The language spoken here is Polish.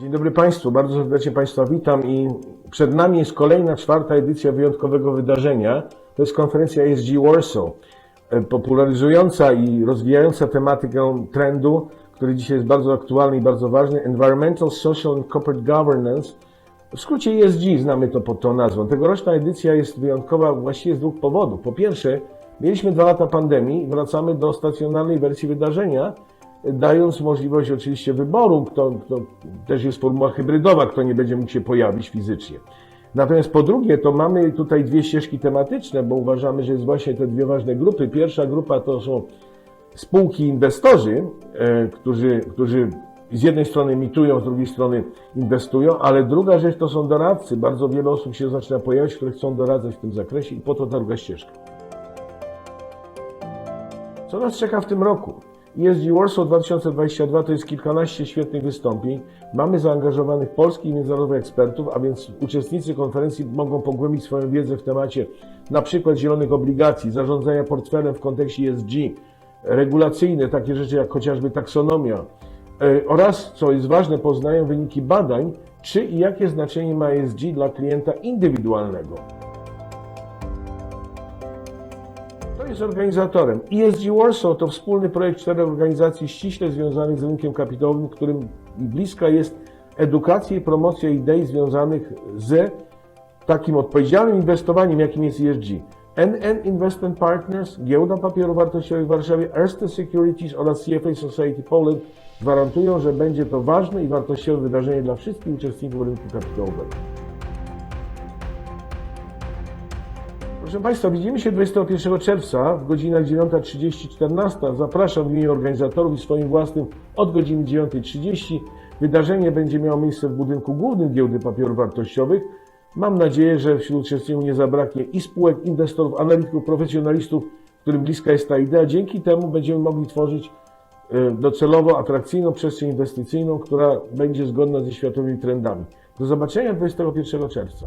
Dzień dobry Państwu, bardzo serdecznie Państwa witam i przed nami jest kolejna, czwarta edycja wyjątkowego wydarzenia. To jest konferencja ESG Warsaw, e, popularyzująca i rozwijająca tematykę trendu, który dzisiaj jest bardzo aktualny i bardzo ważny, Environmental, Social and Corporate Governance. W skrócie ESG znamy to pod tą nazwą. Tegoroczna edycja jest wyjątkowa właściwie z dwóch powodów. Po pierwsze, mieliśmy dwa lata pandemii wracamy do stacjonarnej wersji wydarzenia, dając możliwość oczywiście wyboru, kto, kto też jest formuła hybrydowa, kto nie będzie mógł się pojawić fizycznie. Natomiast po drugie, to mamy tutaj dwie ścieżki tematyczne, bo uważamy, że jest właśnie te dwie ważne grupy. Pierwsza grupa to są spółki inwestorzy, e, którzy, którzy z jednej strony emitują, z drugiej strony inwestują, ale druga rzecz to są doradcy. Bardzo wiele osób się zaczyna pojawiać, które chcą doradzać w tym zakresie i po to ta druga ścieżka. Co nas czeka w tym roku? ESG Warsaw 2022 to jest kilkanaście świetnych wystąpień. Mamy zaangażowanych polskich i międzynarodowych ekspertów, a więc uczestnicy konferencji mogą pogłębić swoją wiedzę w temacie przykład zielonych obligacji, zarządzania portfelem w kontekście ESG, regulacyjne, takie rzeczy jak chociażby taksonomia e, oraz, co jest ważne, poznają wyniki badań, czy i jakie znaczenie ma ESG dla klienta indywidualnego. Kto jest organizatorem? ESG Warsaw to wspólny projekt czterech organizacji ściśle związanych z rynkiem kapitałowym, którym bliska jest edukacja i promocja idei związanych z takim odpowiedzialnym inwestowaniem, jakim jest ESG. NN Investment Partners, Giełda Papierów Wartościowych w Warszawie, Erste Securities oraz CFA Society Poland gwarantują, że będzie to ważne i wartościowe wydarzenie dla wszystkich uczestników rynku kapitałowego. Proszę Państwa, widzimy się 21 czerwca w godzinach 9.30-14. Zapraszam w imieniu organizatorów i swoim własnym od godziny 9.30. Wydarzenie będzie miało miejsce w budynku głównym Giełdy Papierów Wartościowych. Mam nadzieję, że wśród uczestników nie zabraknie i spółek, inwestorów, analityków, profesjonalistów, którym bliska jest ta idea. Dzięki temu będziemy mogli tworzyć e, docelowo atrakcyjną przestrzeń inwestycyjną, która będzie zgodna ze światowymi trendami. Do zobaczenia 21 czerwca.